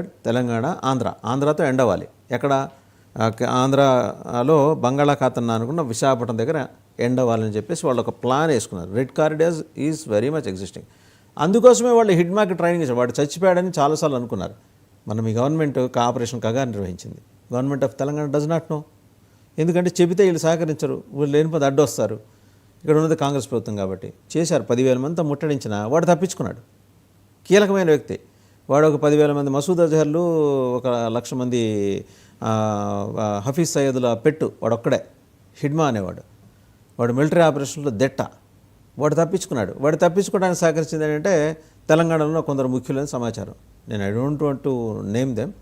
Telangana Andhra. ఆంధ్రతో end అవ్వాలి. ఎక్కడ? ఆంధ్రాలో బంగాళాఖాతం అనుకున్న విశాఖపట్నం దగ్గర ఎండ్ అవ్వాలని చెప్పేసి వాళ్ళు ఒక ప్లాన్ వేసుకున్నారు. Red corridors is very much existing అందుకోసమే వాళ్ళు హిడ్ ట్రైనింగ్ ఇచ్చారు వాడు చచ్చిపోయాడని చాలాసార్లు అనుకున్నారు. మనం ఈ గవర్నమెంట్ ఆపరేషన్ కగా నిర్వహించింది. Government of Telangana does not know ఎందుకంటే చెబితే వీళ్ళు సహకరించరు. వీళ్ళు లేనిపోతే అడ్డొస్తారు. ఇక్కడ ఉన్నది కాంగ్రెస్ ప్రభుత్వం కాబట్టి. చేశారు. పదివేల మందితో ముట్టడించిన వాడు తప్పించుకున్నాడు. కీలకమైన వ్యక్తి. వాడు ఒక పదివేల మంది మసూద్ అజహర్లు ఒక లక్ష మంది హఫీజ్ సయ్యదుల పెట్టు వాడు ఒక్కడే హిడ్మా అనేవాడు. వాడు మిలిటరీ ఆపరేషన్లో దెట్ట. వాడు తప్పించుకున్నాడు. వాడు తప్పించుకోవడానికి సహకరించింది ఏంటంటే తెలంగాణలో కొందరు ముఖ్యులని సమాచారం. నేను I don't want to name them.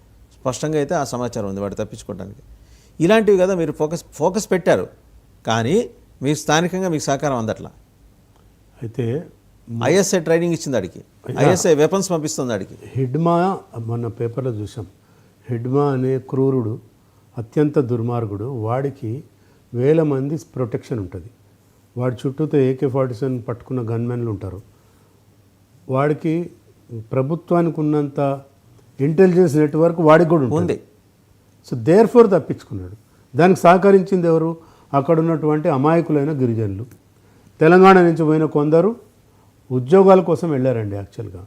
స్పష్టంగా అయితే ఆ సమాచారం ఉంది వాడు తప్పించుకోవడానికి. ఇలాంటివి కదా మీరు ఫోకస్ ఫోకస్ పెట్టారు. కానీ మీరు స్థానికంగా మీకు సహకారం అందట్లా. అయితే ఐఎస్ఐ ట్రైనింగ్ ఇచ్చింది అడికి ఐఎస్ఐ వెపన్స్ పంపిస్తుంది అడికి హిడ్మా మన పేపర్లో చూసాం. హిడ్మా అనే క్రూరుడు అత్యంత దుర్మార్గుడు వాడికి వేల మంది ప్రొటెక్షన్ ఉంటుంది. వాడి చుట్టూతో ఏకే ఫార్టీ సెవెన్ పట్టుకున్న గన్మెన్లు ఉంటారు. వాడికి ప్రభుత్వానికి ఉన్నంత ఇంటెలిజెన్స్ నెట్వర్క్ వాడికి కూడా ఉంటుంది. ఉంది. సో దేర్ ఫోర్ తప్పించుకున్నాడు. దానికి సహకరించింది ఎవరు? అక్కడ ఉన్నటువంటి అమాయకులైన గిరిజనులు. తెలంగాణ నుంచి పోయిన కొందరు ఉద్యోగాల కోసం వెళ్ళారండి యాక్చువల్గా.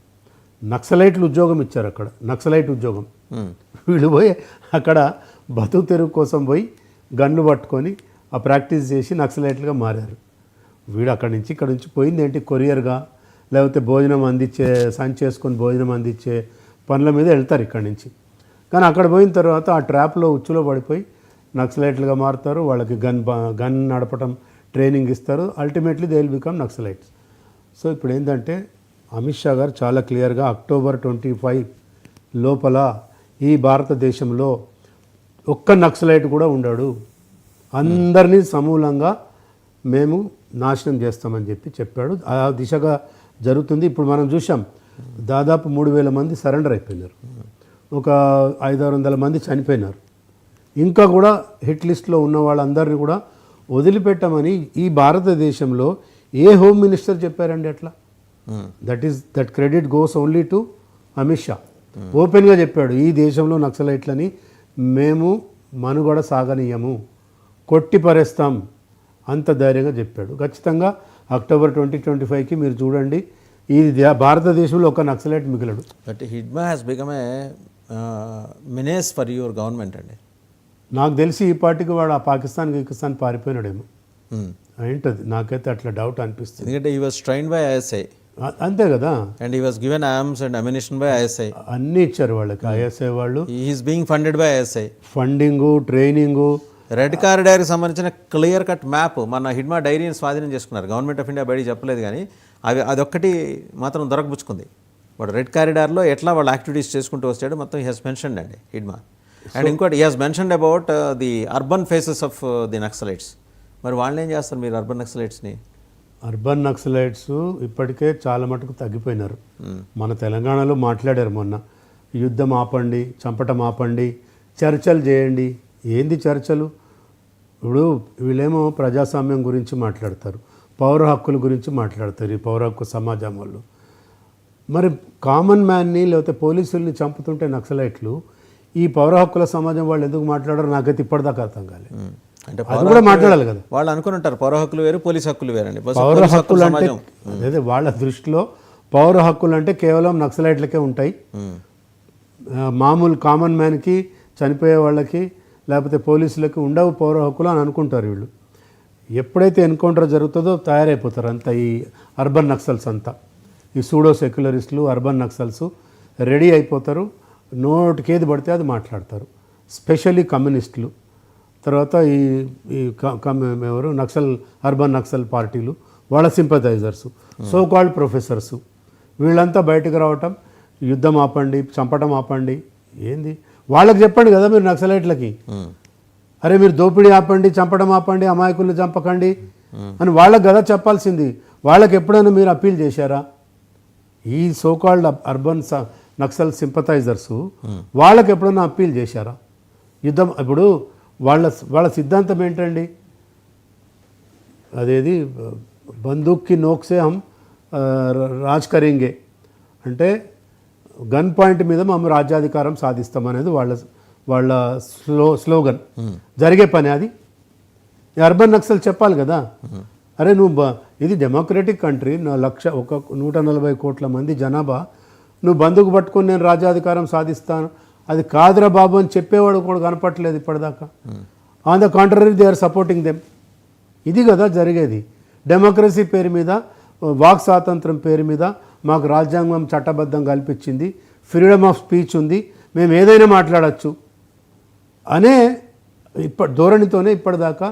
నక్సలైట్లు ఉద్యోగం ఇచ్చారు అక్కడ. నక్సలైట్ ఉద్యోగం. వీళ్ళు పోయి అక్కడ బతుకు తెరువు కోసం పోయి గన్లు పట్టుకొని ఆ ప్రాక్టీస్ చేసి నక్సలైట్లుగా మారారు. వీడు అక్కడి నుంచి ఇక్కడ నుంచి పోయింది ఏంటి? కొరియర్గా లేకపోతే భోజనం అందించే సంచి చేసుకొని భోజనం అందించే పనుల మీద వెళ్తారు ఇక్కడి నుంచి. కానీ అక్కడ పోయిన తర్వాత ఆ ట్రాప్లో ఉచ్చులో పడిపోయి నక్సలైట్లుగా మారుతారు. వాళ్ళకి గన్ గన్ నడపటం ట్రైనింగ్ ఇస్తారు. Ultimately they will become naxalites. So ఇప్పుడు ఏంటంటే అమిత్ షా గారు చాలా క్లియర్గా అక్టోబర్ ట్వంటీ ఫైవ్ లోపల ఈ భారతదేశంలో ఒక్క నక్సలైట్ కూడా ఉండాడు. అందరినీ సమూలంగా మేము నాశనం చేస్తామని చెప్పి చెప్పాడు. ఆ దిశగా జరుగుతుంది. ఇప్పుడు మనం చూసాం దాదాపు మూడు వేల మంది సరెండర్ అయిపోయినారు. ఒక ఐదారు వందల మంది చనిపోయినారు. ఇంకా కూడా హిట్ లిస్ట్లో ఉన్న వాళ్ళందరినీ కూడా వదిలిపెట్టమని ఈ భారతదేశంలో ఏ హోమ్ మినిస్టర్ చెప్పారండి అట్లా. That is that credit goes only to Amit Shah ఓపెన్గా చెప్పాడు ఈ దేశంలో నక్సలైట్లని మేము మనుగడ సాగనీయము కొట్టి పరేస్తాం అంత ధైర్యంగా చెప్పాడు. ఖచ్చితంగా అక్టోబర్ ట్వంటీ ట్వంటీ ఫైవ్కి మీరు చూడండి ఈ దే- భారతదేశంలో ఒక naxalite మిగిలడు. But Hidma has become a menace for your government అండి. నాకు తెలిసి ఈ పార్టీకి వాడు ఆ పాకిస్తాన్ గికిస్తాన్ పారిపోయినాడేమో. ఉమ్. ఏంటది? నాకైతే అట్లా డౌట్ అనిపిస్తుంది. ఎందుకంటే ఈ వాజ్ ట్రైన్ బై ఐఎస్ఐ అంతే కదా? And he was given arms and ammunition by ISI అన్నీ ఇచ్చారు వాళ్ళకి ఐఎస్ఐ వాళ్ళు. Is being funded by ISI funding training red కారిడార్కి సంబంధించిన క్లియర్ కట్ మ్యాప్ మన హిడ్మా డైరీని స్వాధీనం చేసుకున్నారు. గవర్నమెంట్ ఆఫ్ ఇండియా బయటికి చెప్పలేదు కానీ అవి అదొక్కటి మాత్రం దొరకపుచ్చుకుంది వాడు రెడ్ కారిడార్లో ఎట్లా వాళ్ళు యాక్టివిటీస్ చేసుకుంటూ వచ్చాడు మొత్తం హీ హాస్ మెన్షన్డ్ అండి హిడ్మా అండ్ ఇంకోటి he has mentioned about the urban faces of the naxalites మరి వాళ్ళు ఏం చేస్తారు మీరు అర్బన్ నక్సలైట్స్ని? అర్బన్ నక్సలైట్స్ ఇప్పటికే చాలా మటుకు తగ్గిపోయినారు. మన తెలంగాణలో మాట్లాడారు మొన్న యుద్ధం ఆపండి చంపటం ఆపండి చర్చలు చేయండి. ఏంది చర్చలు? ఇప్పుడు వీళ్ళేమో ప్రజాస్వామ్యం గురించి మాట్లాడతారు పౌర హక్కుల గురించి మాట్లాడతారు ఈ పౌర హక్కు సమాజం వాళ్ళు. మరి కామన్ మ్యాన్ని లేకపోతే పోలీసుల్ని చంపుతుంటే నక్సలైట్లు ఈ పౌర హక్కుల సమాజం వాళ్ళు ఎందుకు మాట్లాడారు నాకైతే ఇప్పటిదాకా అర్థం కాలేదు. అంటే అది కూడా మాట్లాడాలి కదా. వాళ్ళు అనుకుని ఉంటారు పౌర హక్కులు వేరు పోలీస్ హక్కులు వేరండి పౌర హక్కుల అంటే అదే వాళ్ళ దృష్టిలో పౌర హక్కులు అంటే కేవలం నక్సలైట్లకే ఉంటాయి. మామూలు కామన్ మ్యాన్కి చనిపోయే వాళ్ళకి లేకపోతే పోలీసులకి ఉండవు పౌర హక్కులు అని అనుకుంటారు వీళ్ళు. ఎప్పుడైతే ఎన్కౌంటర్ జరుగుతుందో తయారైపోతారు అంతా ఈ అర్బన్ నక్సల్స్ అంతా. ఈ సూడో సెక్యులరిస్టులు అర్బన్ నక్సల్స్ రెడీ అయిపోతారు. నోటికి ఏది పడితే అది మాట్లాడతారు. స్పెషల్లీ కమ్యూనిస్టులు. తర్వాత ఈ ఈ ఎవరు? నక్సల్ అర్బన్ నక్సల్ పార్టీలు వాళ్ళ సింపథైజర్స్ సో కాల్డ్ ప్రొఫెసర్స్. వీళ్ళంతా బయటకు రావటం యుద్ధం ఆపండి చంపటం ఆపండి. ఏంది? వాళ్ళకి చెప్పండి కదా మీరు నక్సలైట్లకి. అరే మీరు దోపిడీ ఆపండి చంపడం ఆపండి అమాయకులు చంపకండి అని వాళ్ళకి కదా చెప్పాల్సింది. వాళ్ళకి ఎప్పుడైనా మీరు అప్పీల్ చేశారా? ఈ సోకాల్డ్ అర్బన్ స- నక్సల్ సింపథైజర్స్ వాళ్ళకి ఎప్పుడైనా అప్పీల్ చేశారా? యుద్ధం ఇప్పుడు వాళ్ళ వాళ్ళ సిద్ధాంతం ఏంటండి? అదేది బందూక్కి నోక్సే హం రాజ్ కరేంగే అంటే గన్ పాయింట్ మీద మేము రాజ్యాధికారం సాధిస్తాం అనేది వాళ్ళ వాళ్ళ స్లో స్లోగన్. జరిగే పని అది. అర్బన్ నక్సల్ చెప్పాలి కదా? అరే నువ్వు ఇది డెమోక్రటిక్ కంట్రీ నా లక్ష ఒక నూట నలభై కోట్ల మంది జనాభా నువ్వు బందుకు పట్టుకొని నేను రాజ్యాధికారం సాధిస్తాను అది కాదురా బాబు అని చెప్పేవాడు కూడా కనపట్లేదు ఇప్పటిదాకా. On the contrary they are supporting them ఇది కదా జరిగేది. డెమోక్రసీ పేరు మీద వాక్ స్వాతంత్రం పేరు మీద మాకు రాజ్యాంగం చట్టబద్ధం కల్పించింది. ఫ్రీడమ్ ఆఫ్ స్పీచ్ ఉంది. మేము ఏదైనా మాట్లాడచ్చు. అనే ఇప్పటి ధోరణితోనే ఇప్పటిదాకా